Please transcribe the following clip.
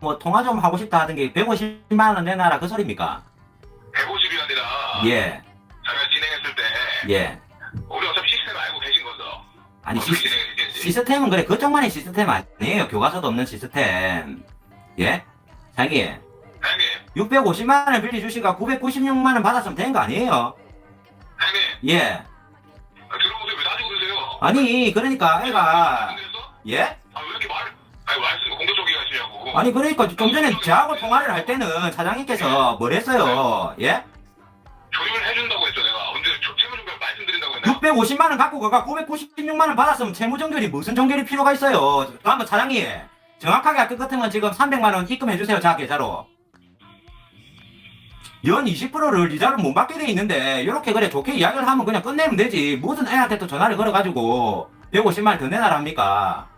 뭐 통화 좀 하고 싶다 하던 게 150만 원 내놔라 그 소리입니까? 150이 아니라 예, 자기가 진행했을 때 예. 우리 어차피 시스템 알고 계신 거죠? 아니 어떻게 시, 진행했는지 시스템은 그래 그쪽만의 시스템 아니에요. 교과서도 없는 시스템. 예? 자기 사장님 650만 원을 빌려 주시가 996만 원 받았으면 된 거 아니에요? 사장님 예. 아, 들어보세요 왜 따지고 그러세요? 아니 그러니까 애가? 예? 아, 왜 이렇게 말, 아니 그러니까 좀 전에 저하고 통화를 할 때는 사장님께서 뭘 했어요? 예? 조율을 해준다고 했죠, 내가. 언제 조- 채무정결 말씀드린다고 했나? 650만 원 갖고 가가 996만 원 받았으면 채무 정결이 무슨 정결이 필요가 있어요? 또 한번 사장님 정확하게 할 것 같으면 지금 300만 원 입금해 주세요 자 계좌로. 연 20%를 이자를 못 받게 돼 있는데 이렇게 그래 좋게 이야기를 하면 그냥 끝내면 되지 무슨 애한테 또 전화를 걸어가지고 150만 원 더 내놔라 합니까?